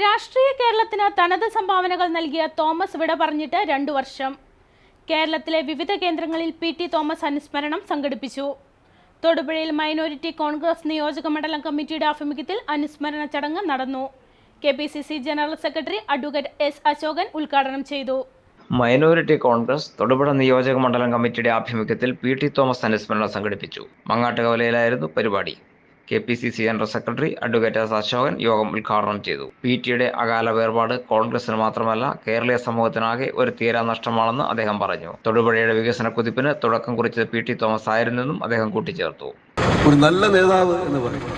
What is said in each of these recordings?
രാഷ്ട്രീയ കേരളത്തിന് തനത് സംഭാവനകൾ നൽകിയ തോമസ് വിട പറഞ്ഞിട്ട് രണ്ടു വർഷം. കേരളത്തിലെ വിവിധ കേന്ദ്രങ്ങളിൽ പി ടി തോമസ് അനുസ്മരണം സംഘടിപ്പിച്ചു. തൊടുപുഴയിൽ മൈനോരിറ്റി കോൺഗ്രസ് നിയോജക മണ്ഡലം കമ്മിറ്റിയുടെ ആഭിമുഖ്യത്തിൽ അനുസ്മരണ ചടങ്ങ് നടന്നു. K P C C general secretary advocate S Ashokan ഉദ്ഘാടനം ചെയ്തു. മൈനോറിറ്റി കോൺഗ്രസ് തൊടുപുഴ നിയോജക മണ്ഡലം കമ്മിറ്റിയുടെ ആഭിമുഖ്യത്തിൽ പി ടി തോമസ് അനുസ്മരണം സംഘടിപ്പിച്ചു. മങ്ങാട്ടുകവലയിലായിരുന്നു പരിപാടി. K P C C general secretary advocate S Ashokan യോഗം ഉദ്ഘാടനം ചെയ്തു. പി ടിയുടെ അകാല വേർപാട് കോൺഗ്രസിന് മാത്രമല്ല കേരളീയ സമൂഹത്തിനാകെ ഒരു തീരാ നഷ്ടമാണെന്ന് അദ്ദേഹം പറഞ്ഞു. തൊടുപുഴയുടെ വികസന കുതിപ്പിന് തുടക്കം കുറിച്ചത് പി ടി തോമസ് ആയിരുന്നെന്നും അദ്ദേഹം കൂട്ടിച്ചേർത്തു. ഒരു നല്ല നേതാവ് എന്ന് പറയും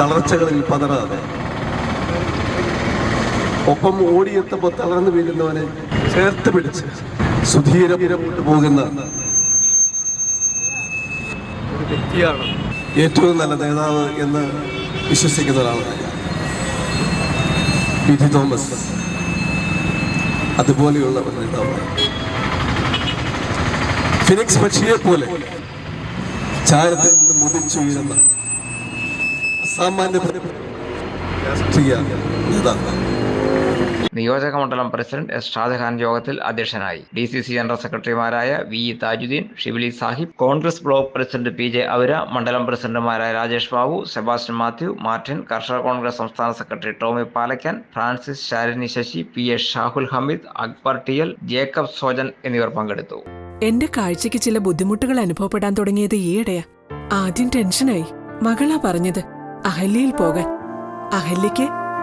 തളർച്ചകളിൽ പതറാതെ ഒപ്പം ഓടിയെത്തുമ്പോൾ തളർന്നു വീഴുന്നവനെ ചേർത്ത് പിടിച്ച് സുധീരം പോകുന്ന വ്യക്തിയാണ്. ഏറ്റവും നല്ല നേതാവ് എന്ന് വിശ്വസിക്കുന്ന ഒരാളാണ്. P Thomas. അതുപോലെയുള്ള ഒരു നേതാവാണ്. ഫിനിക്സ് പക്ഷിയെ പോലെ ചാരത്തിൽ നിന്ന് മുതിച്ചുയരുന്ന അസാമാന്യ രാഷ്ട്രീയ നേതാവ്. നിയോജക മണ്ഡലം പ്രസിഡന്റ് എസ് ഷാജഹാൻ യോഗത്തിൽ അധ്യക്ഷനായി. ഡി സി സി ജനറൽ സെക്രട്ടറിമാരായ V E Thajudheen Shibili Sahib Congress block president P J Avara മണ്ഡലം പ്രസിഡന്റുമാരായ Rajesh Babu Sebastian Mathew Martin കർഷക കോൺഗ്രസ് സംസ്ഥാന secretary Tommy Palakkan Francis Shalini Sasi P S Shahul Hameed Akbar T L Jacob Sojan എന്നിവർ പങ്കെടുത്തു. എന്റെ കാഴ്ചയ്ക്ക് ചില ബുദ്ധിമുട്ടുകൾ അനുഭവപ്പെടാൻ തുടങ്ങിയത് ഈയിടെയാ. ആദ്യം ടെൻഷനായി. മകളാ പറഞ്ഞത് അഹല്യയിൽ പോകാൻ. അഹല്യയ്ക്ക്